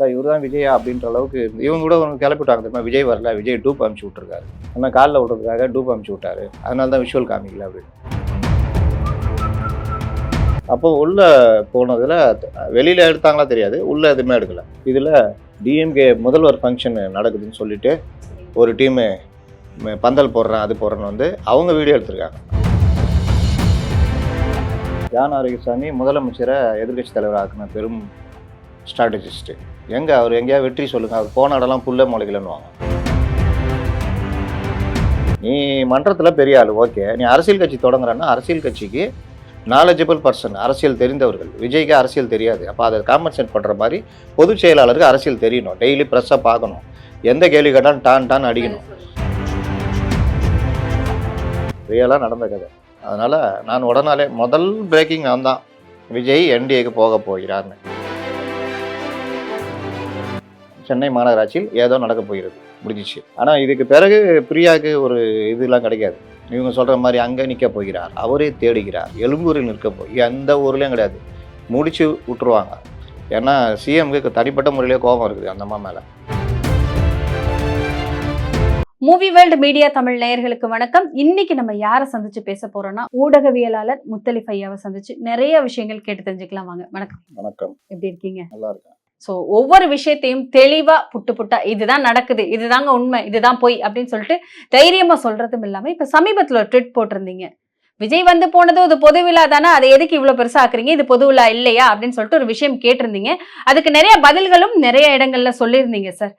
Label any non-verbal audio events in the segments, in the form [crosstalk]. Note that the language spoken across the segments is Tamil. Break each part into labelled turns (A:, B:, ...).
A: சார் இவர் தான் விஜயா அப்படின்ற அளவுக்கு இவங்க கூட ஒன்று கிளப்பிட்டாங்க தெரியுமா? விஜய் வரல விஜய் டூப் அனுப்பிச்சு விட்ருக்காரு ஆனால் காலில் விடுறதுக்காக டூப் அனுப்பிச்சு விட்டாரு. அதனால தான் விஷுவல் காமிக்கல அப்படின்னு. அப்போ உள்ள போனதுல வெளியில எடுத்தாங்களா தெரியாது. உள்ள எதுவுமே எடுக்கல. இதில் டிஎம்கே முதல்வர் ஃபங்க்ஷன் நடக்குதுன்னு சொல்லிட்டு ஒரு டீமு பந்தல் போடுறேன் அது போடுறேன்னு வந்து அவங்க வீடியோ எடுத்திருக்காங்க. ஜான் ஆரோக்கியசாமி முதலமைச்சரை எதிர்கட்சி தலைவர் பெரும் ஸ்ட்ராட்டஜிஸ்ட்டு எங்கே? அவர் எங்கேயா வெற்றி சொல்லுங்கள் அவர் போன இடம்லாம் புல்ல முளைக்கலன்னுவாங்க. நீ மன்றத்தில் பெரிய ஆள் ஓகே. நீ அரசியல் கட்சி தொடங்குறன்னா அரசியல் கட்சிக்கு நாலேஜபிள் பர்சன் அரசியல் தெரிந்தவர்கள். விஜய்க்கு அரசியல் தெரியாது. அப்போ அதை காம்பன்சேட் பண்ணுற மாதிரி பொதுச் செயலாளருக்கு அரசியல் தெரியணும். டெய்லி ப்ரெஸ்ஸாக பார்க்கணும். எந்த கேள்வி கேட்டாலும் டான் டான் அடிக்கணும். ரியலாக நடந்த கதை. அதனால் நான் உடனாலே முதல் பிரேக்கிங் நான் தான் விஜய் என்டிஏக்கு போக போகிறார்னு. சென்னை மாநகராட்சியில் ஏதோ நடக்க போகிறது. முடிஞ்சிச்சு. ஆனால் இதுக்கு பிறகு பிரியாவுக்கு ஒரு இதெல்லாம் கிடைக்காது. இவங்க சொல்கிற மாதிரி அங்கே நிற்க போகிறார் அவரே தேடுகிறார் எழும்பூரில் நிற்க போய் எந்த ஊர்லேயும் கிடையாது. முடிச்சு விட்டுருவாங்க. ஏன்னா சிஎம்க்கு தனிப்பட்ட முறையிலே கோபம் இருக்குது அந்த அம்மா மேலே.
B: மூவி வேர்ல்டு மீடியா தமிழ் நேயர்களுக்கு வணக்கம். இன்னைக்கு நம்ம யாரை சந்திச்சு பேச போறோம்னா ஊடகவியலாளர் முத்தலிஃப் ஐயாவை சந்திச்சு நிறைய விஷயங்கள் கேட்டு தெரிஞ்சுக்கலாம் வாங்க. வணக்கம்.
A: வணக்கம்.
B: எப்படி இருக்கீங்க?
A: நல்லா இருக்கேன்.
B: ஸோ ஒவ்வொரு விஷயத்தையும் தெளிவாக புட்டு புட்டா இதுதான் நடக்குது இதுதாங்க உண்மை இதுதான் பொய் அப்படின்னு சொல்லிட்டு தைரியமாக சொல்கிறதும் இல்லாமல் இப்போ சமீபத்தில் ஒரு ட்விட் போட்டிருந்தீங்க. விஜய் வந்து போனது இது பொது விழா தானே அதை எதுக்கு இவ்வளோ பெருசாக ஆக்குறீங்க? இது பொது விழா இல்லையா? அப்படின்னு சொல்லிட்டு ஒரு விஷயம் கேட்டிருந்தீங்க. அதுக்கு நிறைய பதில்களும் நிறைய இடங்கள்ல சொல்லியிருந்தீங்க சார்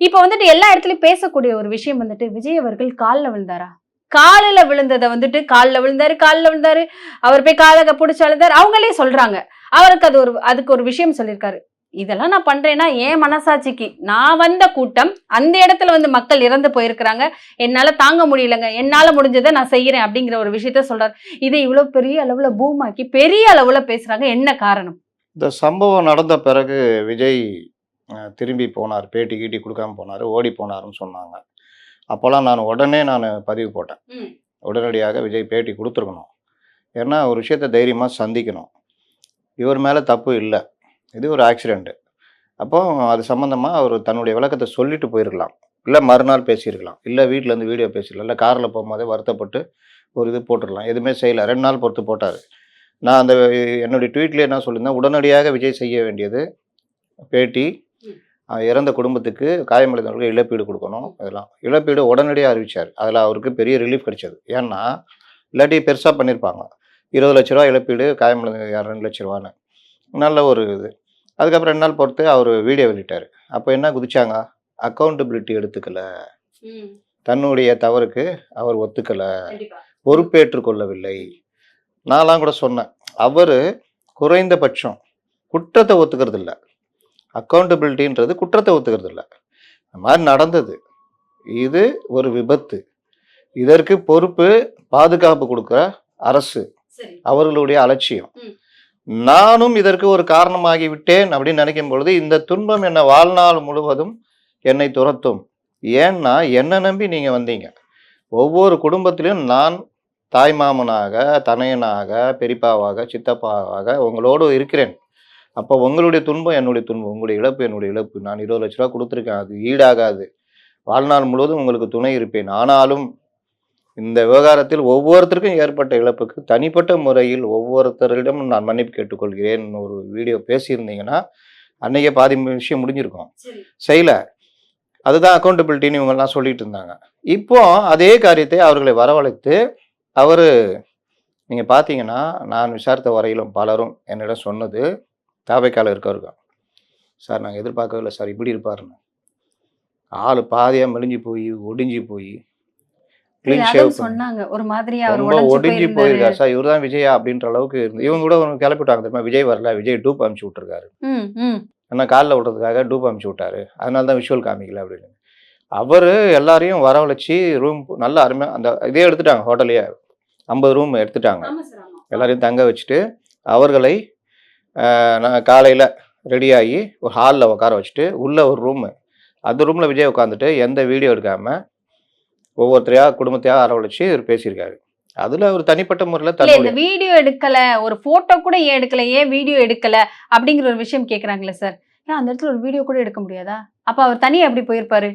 B: இப்போ வந்துட்டு எல்லா இடத்துலையும் பேசக்கூடிய ஒரு விஷயம் வந்துட்டு விஜய் அவர்கள் காலில் விழுந்தாரா? காலில் விழுந்ததை வந்துட்டு காலில் விழுந்தாரு காலில் விழுந்தாரு. அவர் போய் காலை பிடிச்சி அழுந்தாரு அவங்களே சொல்றாங்க. அவருக்கு அது ஒரு அதுக்கு ஒரு விஷயம் சொல்லியிருக்காரு. இதெல்லாம் நான் பண்றேன்னா என் மனசாட்சிக்கு. நான் வந்த கூட்டம் அந்த இடத்துல வந்து மக்கள் இறந்து போயிருக்கிறாங்க. என்னால தாங்க முடியலங்க. என்னால முடிஞ்சதை நான் செய்யறேன் அப்படிங்கிற ஒரு விஷயத்த சொல்றாரு. இதை இவ்வளவு பெரிய அளவுல பூமாக்கி பெரிய அளவுல பேசுறாங்க. என்ன காரணம்?
A: இந்த சம்பவம் நடந்த பிறகு விஜய் திரும்பி போனார். பேட்டி கீட்டி கொடுக்காம போனார். ஓடி போனாருன்னு சொன்னாங்க. அப்போல்லாம் நான் உடனே நான் பதிவு போட்டேன். உடனடியாக விஜய் பேட்டி கொடுத்துருக்கணும். ஏன்னா ஒரு விஷயத்தை தைரியமாக சந்திக்கணும். இவர் மேலே தப்பு இல்லை. இது ஒரு ஆக்சிடெண்ட்டு அப்போ அது சம்மந்தமாக அவர் தன்னுடைய விளக்கத்தை சொல்லிட்டு போயிருக்கலாம். இல்லை மறுநாள் பேசியிருக்கலாம். இல்லை வீட்டிலேருந்து வீடியோ பேசிடலாம் இல்லை காரில் போகும்போதே வருத்தப்பட்டு ஒரு இது போட்டுடலாம். எதுவுமே செய்யலை. ரெண்டு நாள் பொறுத்து போட்டார். நான் அந்த என்னுடைய ட்வீட்லேயே என்ன சொல்லியிருந்தேன்? உடனடியாக விஜய் செய்ய வேண்டியது பேட்டி இறந்த குடும்பத்துக்கு காயமடைந்தவர்களுக்கு இழப்பீடு கொடுக்கணும். அதெல்லாம். இழப்பீடு உடனடியாக அறிவிச்சார். அதில் அவருக்கு பெரிய ரிலீஃப் கிடைச்சது. ஏன்னா இல்லாட்டி பெருசாக பண்ணியிருப்பாங்க. இருபது லட்ச ரூபா இழப்பீடு காயமடைந்த ரெண்டு லட்ச ரூபான்னு. நல்ல ஒரு இது. அதுக்கப்புறம் ரெண்டு நாள் பொறுத்து அவர் வீடியோ வெளியிட்டார். அப்போ என்ன குதிச்சாங்க? அக்கௌண்டபிலிட்டி எடுத்துக்கல. தன்னுடைய தவறுக்கு அவர் ஒத்துக்கலை. பொறுப்பேற்றுக் கொள்ளவில்லை. நான்லாம் கூட சொன்னேன். அவர் குறைந்தபட்சம் குற்றத்தை ஒத்துக்கிறது இல்லை அக்கௌண்டபிலிட்டின்றது குற்றத்தை ஒத்துக்கிறது இல்லை இந்த மாதிரி நடந்தது. இது ஒரு விபத்து. இதற்கு பொறுப்பு பாதுகாப்பு கொடுக்குற அரசு. அவர்களுடைய அலட்சியம். நானும் இதற்கு ஒரு காரணமாகிவிட்டேன் அப்படின்னு நினைக்கும் பொழுது இந்த துன்பம் என்னை வாழ்நாள் முழுவதும் என்னை துரத்தும். ஏன்னா என்னை நம்பி நீங்கள் வந்தீங்க. ஒவ்வொரு குடும்பத்திலையும் நான் தாய்மாமனாக தனையனாக பெரியப்பாவாக சித்தப்பாவாக உங்களோடு இருக்கிறேன். அப்போ உங்களுடைய துன்பம் என்னுடைய துன்பம் உங்களுடைய இழப்பு என்னுடைய இழப்பு. நான் இருபது லட்ச ரூபா கொடுத்துருக்கேன் அது ஈடாகாது. வாழ்நாள் முழுவதும் உங்களுக்கு துணை இருப்பேன். ஆனாலும் இந்த விவகாரத்தில் ஒவ்வொருத்தருக்கும் ஏற்பட்ட இழப்புக்கு தனிப்பட்ட முறையில் ஒவ்வொருத்தரிடமும் நான் மன்னிப்பு கேட்டுக்கொள்கிறேன் ஒரு வீடியோ பேசியிருந்தீங்கன்னா அன்னைக்கே பாதி விஷயம் முடிஞ்சிருக்கும்.
B: சரி.
A: செய்யல. அதுதான் அக்கௌண்டபிலிட்டின்னு இவங்கெல்லாம் சொல்லிட்டு இருந்தாங்க. இப்போ அதே காரியத்தை அவர்களை வரவழைத்து அவர் நீங்கள் பார்த்தீங்கன்னா நான் விசாரித்த வரையிலும் பலரும் என்னிடம் சொன்னது தாவைக்கால இருக்கவருக்கா சார் நாங்கள் எதிர்பார்க்கவே இல்லை சார். இப்படி இருப்பாருன்னு. ஆள் பாதியாக மெலிஞ்சு போய் ஒடிஞ்சு போய் க்ளீன்
B: சொன்னாங்க. ஒரு மாதிரியா அவர்
A: ரொம்ப
B: உடைஞ்சு
A: ஒடிஞ்சு
B: போயிருந்தாரு
A: போயிருக்காரு சார் இவர் தான் விஜயா அப்படின்ற அளவுக்கு இருந்து இவங்க கூட ஒன்று கிளப்பிட்டாங்க தெரியுமா? விஜய் வரல விஜய் டூப் அனுப்பிச்சு விட்டுருக்காரு.
B: ம் ம்.
A: ஏன்னா காலில் விடுறதுக்காக டூப் அனுப்பிச்சு விட்டாரு. அதனால தான் விஷுவல் காமிக்கல அப்படின்னு. அவர் எல்லாரையும் வரவழைச்சி ரூம் நல்ல அருமையாக அந்த இதே எடுத்துட்டாங்க ஹோட்டலையே ஐம்பது ரூம் எடுத்துட்டாங்க. எல்லாரையும் தங்க வச்சுட்டு அவர்களை காலையில் ரெடியாகி ஒரு ஹாலில் உட்கார வச்சுட்டு உள்ள ஒரு ரூமு அந்த ரூமில் விஜய் உட்காந்துட்டு எந்த வீடியோ எடுக்காமல் ஒவ்வொருத்தரையா குடும்பத்தையாக அரவழைச்சு இவர் பேசியிருக்காரு. அதில் அவர் தனிப்பட்ட முறையில்
B: இந்த வீடியோ எடுக்கல ஒரு போட்டோ கூட ஏன் எடுக்கல ஏன் வீடியோ எடுக்கல அப்படிங்கிற ஒரு விஷயம் கேக்குறாங்களே சார். ஏன்னா அந்த இடத்துல ஒரு வீடியோ கூட எடுக்க முடியாதா? அப்ப அவர் தனியா எப்படி போயிருப்பாரு.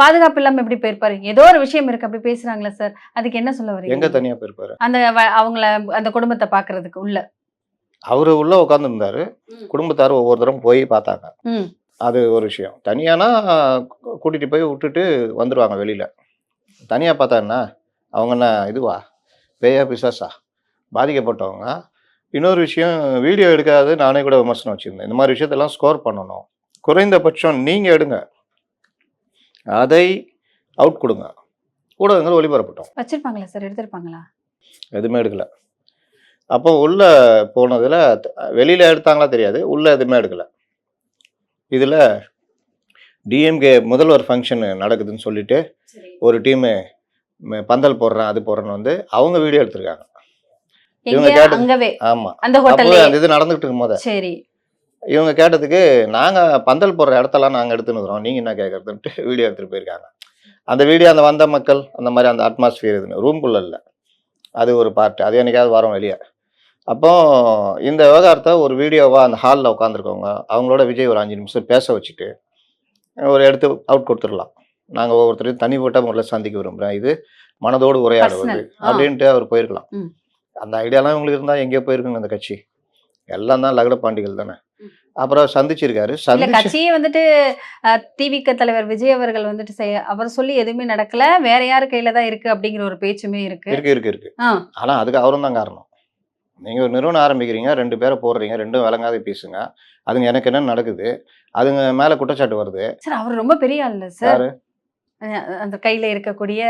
B: பாதுகாப்பு இல்லாம எப்படி போயிருப்பாரு? ஏதோ ஒரு விஷயம் இருக்கு அப்படி பேசுறாங்களே சார்? அதுக்கு என்ன சொல்ல
A: எங்க
B: வரீங்க
A: தனியா போயிருப்பாரு?
B: அந்த அவங்கள அந்த குடும்பத்தை பாக்குறதுக்கு உள்ள.
A: அவரு உள்ள உட்கார்ந்து இருந்தாரு குடும்பத்தார் ஒவ்வொரு தரம் போய் பார்த்தாங்க. அது ஒரு விஷயம். தனியானா கூட்டிட்டு போய் விட்டுட்டு வந்துடுவாங்க வெளியில. தனியா பார்த்தா என்ன? அவங்க என்ன இதுவா? பேயா பிசாசா? பாதிக்கப்பட்டவங்க இன்னொரு விஷயம் வீடியோ எடுக்காது நானே கூட விமர்சனம் வச்சிருந்தேன். இந்த மாதிரி விஷயத்தெல்லாம் ஸ்கோர் பண்ணணும். குறைந்தபட்சம் நீங்க எடுங்க. அதை அவுட் கொடுங்க. ஊடகங்கள் ஒளிபரப்பட்டோம்.
B: வச்சிருப்பாங்களா சார் எடுத்திருப்பாங்களா?
A: எதுவுமே எடுக்கல. அப்போ உள்ள போனதுல வெளியில எடுத்தாங்களா தெரியாது. உள்ள எதுவுமே எடுக்கல. இதுல டிஎம்கே முதல்வர் ஃபங்க்ஷன் நடக்குதுன்னு சொல்லிட்டு ஒரு டீமு பந்தல் போடுறேன் அது போடுறேன்னு வந்து அவங்க வீடியோ எடுத்திருக்காங்க. இவங்க கேட்டது- ஆமா.
B: அந்த
A: இது நடந்துகிட்டு இருக்கும் போத.
B: சரி.
A: இவங்க கேட்டதுக்கு நாங்க பந்தல் போடுற இடத்தெல்லாம் நாங்க எடுத்துனுக்குறோம் நீங்க என்ன கேட்கறதுன்ட்டு வீடியோ [laughs] எடுத்துட்டு போயிருக்காங்க. அந்த வீடியோ அந்த வந்த மக்கள் அந்த மாதிரி அந்த அட்மாஸ்பியர் இதுன்னு ரூம்குள்ள இல்லை. அது ஒரு பார்ட் அது என்னைக்காவது வரோம் வெளியே. அப்போ இந்த விவகாரத்தை ஒரு வீடியோவா அந்த ஹாலில் உட்காந்துருக்கவங்க அவங்களோட விஜய் ஒரு அஞ்சு நிமிஷம் பேச வச்சுட்டு ஒரு எடுத்து அவுட் கொடுத்துடலாம். நாங்கள் ஒவ்வொருத்தரையும் தனிப்பட்ட முறையில் சந்திக்க விரும்புகிறேன் இது மனதோடு உரையாடுவது. அப்படின்ட்டு அவர் போயிருக்கலாம். அந்த ஐடியாலாம் உங்களுக்கு இருந்தால் எங்கேயோ போயிருக்குங்க அந்த கட்சி. எல்லாம் தான் லகட பாண்டிகள் தானே. அப்புறம் சந்திச்சிருக்காரு.
B: கட்சியே வந்துட்டு டிவிக்க தலைவர் விஜய் அவர்கள் வந்துட்டு செய்ய அவர் சொல்லி எதுவுமே நடக்கல. வேற யாரு கையில தான் இருக்கு அப்படிங்கிற ஒரு பேச்சுமே இருக்கு.
A: இருக்கு இருக்கு இருக்கு. ஆனா அதுக்கு அவரும் தான் காரணம். நீங்க ஒரு நிறுவனம் ஆரம்பிக்கிறீங்க ரெண்டு பேரை போடுறீங்க ரெண்டும் விளங்காத பேசுங்க அதுங்க எனக்கு என்ன நடக்குது. அதுங்க மேல குற்றச்சாட்டு வருது.
B: சார் அவர் ரொம்ப பெரிய ஆள் சார்.
A: யாரு?
B: அந்த கையில இருக்கக்கூடிய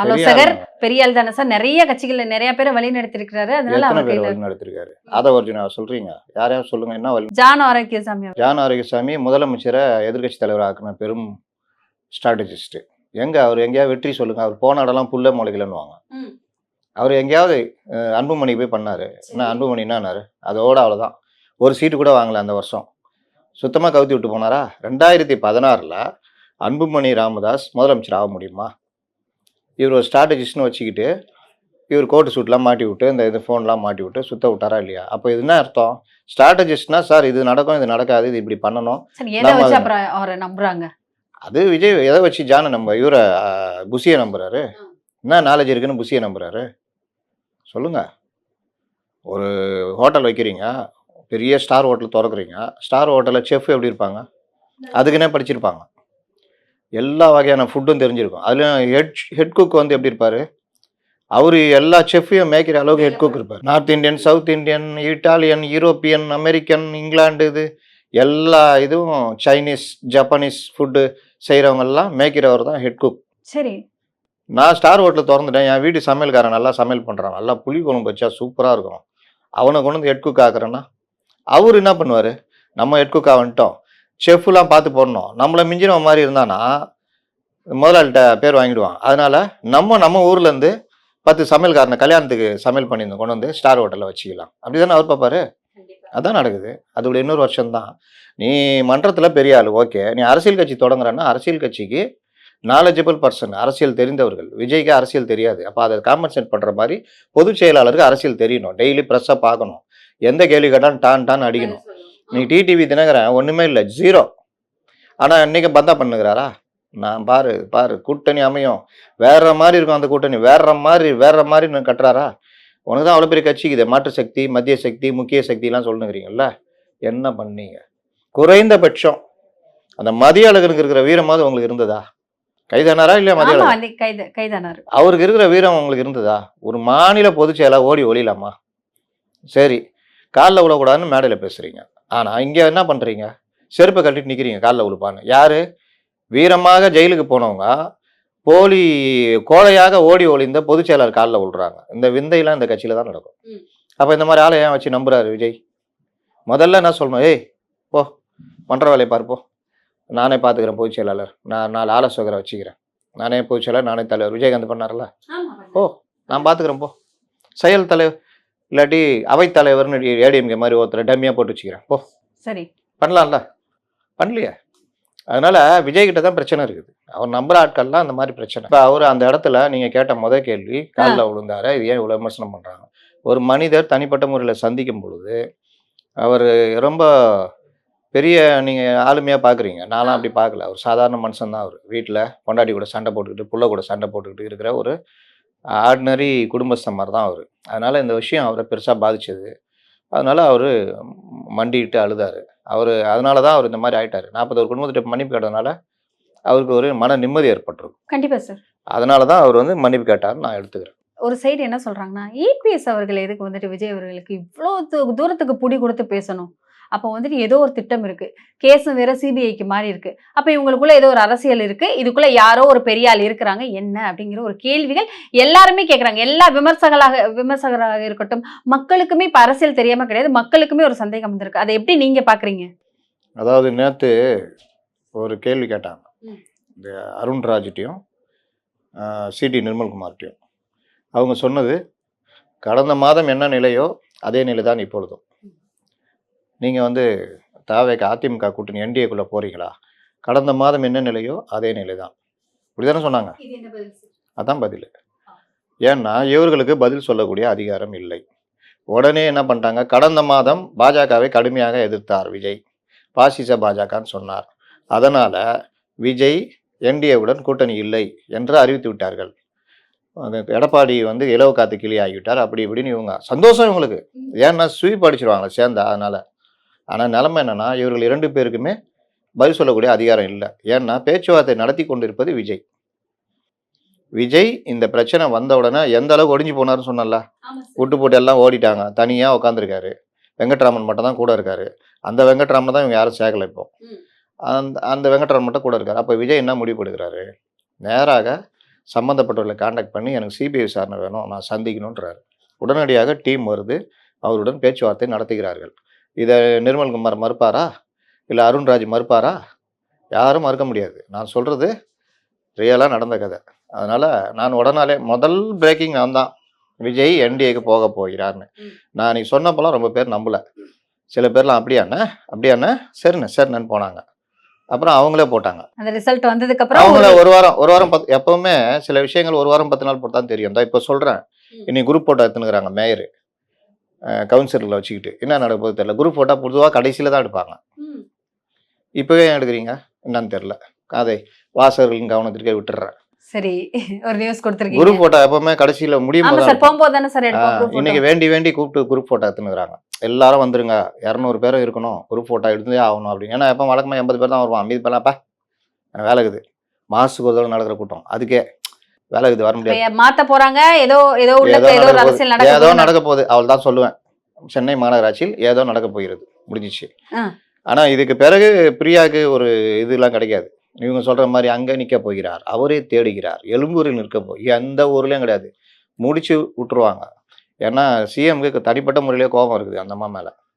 B: ஆலோசகர். பெரிய ஆள் தானே சார். நிறைய கட்சிகள்ல நிறைய பேரை வழி நடத்திருக்கிறாரு அதனால அவர் கையில
A: வழி நடத்திருக்காரு அதை ஒரிஜினா சொல்றீங்க யாரையாவது சொல்லுங்க என்ன வழி?
B: ஜான் ஆரோக்கியசாமி.
A: ஜான் ஆரோக்கியசாமி முதலமைச்சரை எதிர்க்கட்சி தலைவர் ஆக்கின பெரும் ஸ்ட்ராட்டஜிஸ்ட் எங்க அவர் எங்கேயாவது வெற்றி சொல்லுங்க. அவர் போன இடம்லாம் புல்ல முளைக்கலன்னுவாங்க.
B: ம்.
A: அவர் எங்கேயாவது அன்புமணி போய் பண்ணாரு. என்ன அன்புமணி என்னாரு அதோட அவ்வளவுதான். ஒரு சீட்டு கூட வாங்கல அந்த வருஷம். சுத்தமா கவுத்தி விட்டு போனாரா? ரெண்டாயிரத்தி பதினாறுல அன்புமணி ராமதாஸ் முதலமைச்சர் ஆக முடியுமா? இவர் ஒரு ஸ்ட்ராட்டஜிஸ்ட்னு வச்சுக்கிட்டு இவர் கோட்டு சூட்லாம் மாட்டி விட்டு இந்த இது ஃபோன்லாம் மாட்டி விட்டு சுத்த விட்டாரா இல்லையா? அப்போ இது என்ன அர்த்தம்? ஸ்ட்ராட்டஜிஸ்ட்னா சார் இது நடக்கும் இது நடக்காது இது இப்படி பண்ணணும். நம்ம
B: நம்புறாங்க?
A: அது விஜய் எதை வச்சு ஜானை நம்ப இவரை புசியை நம்புறாரு? என்ன நாலேஜ் இருக்குன்னு புசியை நம்புறாரு? சொல்லுங்கள் ஒரு ஹோட்டல் வைக்கிறீங்க பெரிய ஸ்டார் ஹோட்டல் திறக்குறீங்க ஸ்டார் ஹோட்டலில் செஃப் எப்படி இருப்பாங்க? அதுக்குன்னே படிச்சிருப்பாங்க. எல்லா வகையான ஃபுட்டும் தெரிஞ்சிருக்கும். அதுலேயும் ஹெட் ஹெட் குக் வந்து எப்படி இருப்பார்? அவர் எல்லா செஃப்பையும் மேய்க்கிற அளவுக்கு ஹெட் குக் இருப்பார். North Indian south Indian Italian European American England இது எல்லா இதுவும் சைனீஸ் ஜப்பானீஸ் ஃபுட்டு செய்கிறவங்கெல்லாம் மேய்க்கிறவர் தான் ஹெட் குக்
B: சரி.
A: நான் ஸ்டார் ஹோட்டல் திறந்துட்டேன். என் வீட்டு சமையல்காரன் நல்லா சமையல் பண்ணுறான் நல்லா புளி குழம்பு வச்சா சூப்பராக இருக்கும். அவனை கொண்டு வந்து ஹெட் குக் ஆக்குறேன்னா அவர் என்ன பண்ணுவார்? நம்ம ஹெட் குக் வந்துட்டோம். செஃப்லாம் பார்த்து போடணும். நம்மளை மிஞ்சின மாதிரி இருந்தானா முதலாளிகிட்ட பேர் வாங்கிடுவான். அதனால நம்ம நம்ம ஊர்லேருந்து பத்து சமையல்காரனை கல்யாணத்துக்கு சமையல் பண்ணியிருந்தோம். கொண்டு வந்து ஸ்டார் ஹோட்டலில் வச்சுக்கலாம். அப்படி தானே அவர் பார்ப்பாரு? அதான் நடக்குது. அதோட இன்னொரு வருஷம் தான் நீ மன்றத்தில் பெரிய ஆள். ஓகே. நீ அரசியல் கட்சி தொடங்குறன்னா அரசியல் கட்சிக்கு நாலேஜபிள் பர்சன் அரசியல் தெரிந்தவர்கள். விஜய்க்கு அரசியல் தெரியாது. அப்போ அதை காம்பன்சேட் பண்ணுற மாதிரி பொதுச் செயலாளருக்கு அரசியல் தெரியணும். டெய்லி ப்ரெஸ்ஸாக பார்க்கணும். எந்த கேள்வி கேட்டாலும் டான் டான் அடிக்கணும். நீ டிடிவி தினகரன் ஒன்றுமே இல்லை. ஜீரோ ஆனால் இன்னைக்கு பந்தா பண்ணுகிறாரா? நான் பாரு பாரு. கூட்டணி அமையும். வேற மாதிரி இருக்கும் அந்த கூட்டணி. வேற மாதிரி வேற மாதிரி நான் கட்டுறாரா? உனக்கு தான் அவ்வளோ பெரிய கட்சிக்குது மாற்று சக்தி மத்திய சக்தி முக்கிய சக்திலாம் சொல்லுங்கிறீங்கல்ல? என்ன பண்ணீங்க? குறைந்தபட்சம். அந்த மதிய அழகனுக்கு இருக்கிற வீரமாவது உங்களுக்கு இருந்ததா? கைதானாரா
B: வந்து கைது கைதானாரு.
A: அவருக்கு இருக்கிற வீரம் உங்களுக்கு இருந்ததா? ஒரு மாநில பொதுச் செயலா ஓடி ஒளியலாமா? சரி காலில் விழக்கூடாதுன்னு மேடையில் பேசுறீங்க. ஆனா இங்க என்ன பண்றீங்க? செருப்பை கட்டிட்டு நிக்கிறீங்க காலில் விழுப்பான்னு யாரு? வீரமாக ஜெயிலுக்கு போனவங்க போலி கோழையாக ஓடி ஒளிந்த பொதுச் செயலாளர் காலில் விழுறாங்க இந்த விந்தையெல்லாம் இந்த கட்சியில தான் நடக்கும். அப்ப இந்த மாதிரி ஆளை ஏன் வச்சு நம்புறாரு விஜய்? முதல்ல என்ன சொல்லணும்? ஏய் போ பண்ற வேலையை பாரு போ. நானே பார்த்துக்கிறேன் பொதுச் செயலாளர். நான் நாலு ஆலோசகரை வச்சுக்கிறேன். நானே பொதுச் செயலாளர் நானே தலைவர். விஜயகாந்த் பண்ணார்ல ஓ நான் பார்த்துக்கிறேன் போ. செயல் தலைவர் இல்லாட்டி அவைத் தலைவர்னு ஏடிஎம்கே மாதிரி ஒருத்தர் டம்மியாக போட்டு வச்சுக்கிறேன். போ.
B: சரி.
A: பண்ணலாம்ல? பண்ணலையே. அதனால விஜய் கிட்ட தான் பிரச்சனை இருக்குது. அவர் நம்புற ஆட்கள்லாம் அந்த மாதிரி பிரச்சனை. இப்போ அவர் அந்த இடத்துல நீங்க கேட்ட முத கேள்வி காலில் விழுந்தாரு இது ஏன் இவ்வளோ விமர்சனம் பண்றாங்க? ஒரு மனிதர் தனிப்பட்ட முறையில் சந்திக்கும் பொழுது அவர் ரொம்ப பெரிய நீங்கள் ஆளுமையாக பார்க்குறீங்க நான்லாம் அப்படி பார்க்கல ஒரு சாதாரண மனுஷன் தான் அவர். வீட்டில் பொண்டாட்டி கூட சண்டை போட்டுக்கிட்டு புள்ள கூட சண்டை போட்டுக்கிட்டு இருக்கிற ஒரு ஆர்டினரி குடும்பஸ்தன் மாதிரி தான் அவர். அதனால் இந்த விஷயம் அவரை பெருசாக பாதிச்சது. அதனால் அவர் மண்டிட்டு அழுதாரு. அவர் அதனால தான் அவர் இந்த மாதிரி ஆயிட்டாரு. நாற்பது ஒரு குடும்பத்திட்ட மன்னிப்பு கேட்டதுனால அவருக்கு ஒரு மன நிம்மதி ஏற்பட்டிருக்கும்.
B: கண்டிப்பா சார்
A: அதனால தான் அவர் வந்து மன்னிப்பு கேட்டார் நான் எடுத்துக்கிறேன்.
B: ஒரு சைடு என்ன சொல்றாங்கன்னா இபிஎஸ் அவர்கள் எதுக்கு வந்துட்டு விஜய் அவர்களுக்கு இவ்வளோ தூரத்துக்கு புடி கொடுத்து பேசணும்? அப்போ வந்துட்டு ஏதோ ஒரு திட்டம் இருக்கு. கேஸும் வேற சிபிஐக்கு மாறி இருக்கு. அப்ப இவங்களுக்குள்ள ஏதோ ஒரு அரசியல் இருக்கு. இதுக்குள்ள யாரோ ஒரு பெரிய ஆள் இருக்கிறாங்க. என்ன? அப்படிங்கிற ஒரு கேள்விகள் எல்லாருமே கேட்கறாங்க எல்லா விமர்சகராக விமர்சகராக இருக்கட்டும் மக்களுக்குமே இப்ப அரசியல் தெரியாம கிடையாது. மக்களுக்குமே ஒரு சந்தேகம் வந்திருக்கு. அதை எப்படி நீங்க பாக்குறீங்க?
A: அதாவது நேற்று ஒரு கேள்வி கேட்டாங்க. இந்த அருண்ராஜ்கிட்டையும் சிடி நிர்மல்குமார்கிட்டையும். அவங்க சொன்னது கடந்த மாதம் என்ன நிலையோ அதே நிலை தான் இப்பொழுதும். நீங்கள் வந்து தாவேக்கு அதிமுக கூட்டணி என்டிஏக்குள்ளே போறீங்களா? கடந்த மாதம் என்ன நிலையோ அதே நிலை தான் இப்படிதானே சொன்னாங்க. அதான் பதில். ஏன்னா இவர்களுக்கு பதில் சொல்லக்கூடிய அதிகாரம் இல்லை. உடனே என்ன பண்ணிட்டாங்க? கடந்த மாதம் பாஜகவை கடுமையாக எதிர்த்தார் விஜய். பாசிச பாஜகன்னு சொன்னார். அதனால விஜய் என்டிஏவுடன் கூட்டணி இல்லை என்று அறிவித்து விட்டார்கள். எடப்பாடி வந்து இலவு காத்து கிளி ஆகிவிட்டார். அப்படி இப்படின்னு இவங்க சந்தோஷம் இவங்களுக்கு. ஏன்னா ஸ்வீப் அடிச்சிருவாங்க சேர்ந்தா அதனால. ஆனால் நிலைமை என்னன்னா இவர்கள் இரண்டு பேருக்குமே பதில் சொல்லக்கூடிய அதிகாரம் இல்லை. ஏன்னா பேச்சுவார்த்தை நடத்தி கொண்டிருப்பது விஜய். விஜய் இந்த பிரச்சனை வந்த உடனே எந்த அளவுக்கு ஒடிஞ்சு போனார்னு சொன்னல விட்டு போட்டு எல்லாம் ஓடிட்டாங்க. தனியாக உட்காந்துருக்காரு வெங்கட்ராமன் மட்டும் தான் கூட இருக்காரு. அந்த வெங்கட்ராமன் தான் இவங்க யாரும் சேர்க்கல இப்போ. அந்த அந்த வெங்கட்ராமன் மட்டும் கூட இருக்காரு. அப்போ விஜய் என்ன முடிவு எடுக்கிறாரு? நேராக சம்மந்தப்பட்டவர்களை காண்டாக்ட் பண்ணி எனக்கு சிபிஐ விசாரணை வேணும். நான் சந்திக்கணுன்றாரு உடனடியாக டீம் வருது. அவருடன் பேச்சுவார்த்தை நடத்துகிறார்கள். இதை நிர்மல்குமார் மறுப்பாரா? இல்லை அருண்ராஜ் மறுப்பாரா? யாரும் மறுக்க முடியாது. நான் சொல்கிறது ரியலாக நடந்த கதை. அதனால் நான் உடனாலே முதல் பிரேக்கிங் நான் தான். விஜய் என்டிஏக்கு போக போகிறார்னு. நான் நீ சொன்னப்பெல்லாம் ரொம்ப பேர் நம்பல. சில பேர்லாம் அப்படியாண்ணே அப்படியாண்ணே சரிண்ணே சரிண்ணேன்னு போனாங்க. அப்புறம் அவங்களே போட்டாங்க.
B: அந்த ரிசல்ட் வந்ததுக்கு அப்புறம்
A: அவங்கள
B: ஒரு-
A: வாரம் ஒரு வாரம் பத்து எப்பவுமே சில விஷயங்கள் ஒரு வாரம் பத்து நாள் போட்டு தான் தெரியும். தான் இப்போ சொல்கிறேன். இன்னைக்கு குரூப் போட்டோ எடுத்துனுக்குறாங்க மேயர். கவுன்சிலரில் வச்சுக்கிட்டு. என்ன நடக்க போகுது தெரியல. குரூப் போட்டோ பொதுவாக கடைசியில் தான் எடுப்பாங்க. இப்போவே ஏன் எடுக்கிறீங்க? என்னன்னு தெரில அதை வாசகர்களின் கவனத்திற்கே விட்டுறேன்
B: சரி. ஒரு நியூஸ் கொடுத்துருக்கீங்க.
A: குரூப் போட்டோ எப்பவுமே கடைசியில் முடியும்
B: சார் போகும்போது தானே சார்
A: இன்னைக்கு. வேண்டி வேண்டி கூப்பிட்டு குரூப் போட்டோ எடுத்துனுக்குறாங்க எல்லாரும் வந்துருங்க. இரநூறு பேரும் இருக்கணும். குரூப் போட்டோ எடுத்தே ஆகணும் அப்படின்னு. ஏன்னா எப்போ வழக்கமாக எண்பது பேர் தான் வருவான் மீதி எனக்கு வேலை இருக்குது. மாசத்துக்கு ஒரு தடவை நடக்கிற கூட்டம். அதுக்கே வேலை இருக்குது வர முடியாது.
B: மாத்த போறாங்க? ஏதோ ஏதோ உள்ள
A: ஏதோ நடக்க போகுது. அவள் தான் சொல்லுவேன். சென்னை மாநகராட்சியில் ஏதோ நடக்க போகிறது. முடிஞ்சிச்சு. ஆனா இதுக்கு பிறகு பிரியாக்கு ஒரு இதெல்லாம் கிடைக்காது. இவங்க சொல்ற மாதிரி அங்க நிக்க போகிறார். அவரே தேடுகிறார். எழும்பூரில் நிற்க போ எந்த ஊர்லயும் கிடையாது. முடிச்சு விட்டுருவாங்க. ஏன்னா சிஎம்க்கு தனிப்பட்ட முறையிலே கோபம் இருக்குது அந்த அம்மா மேல.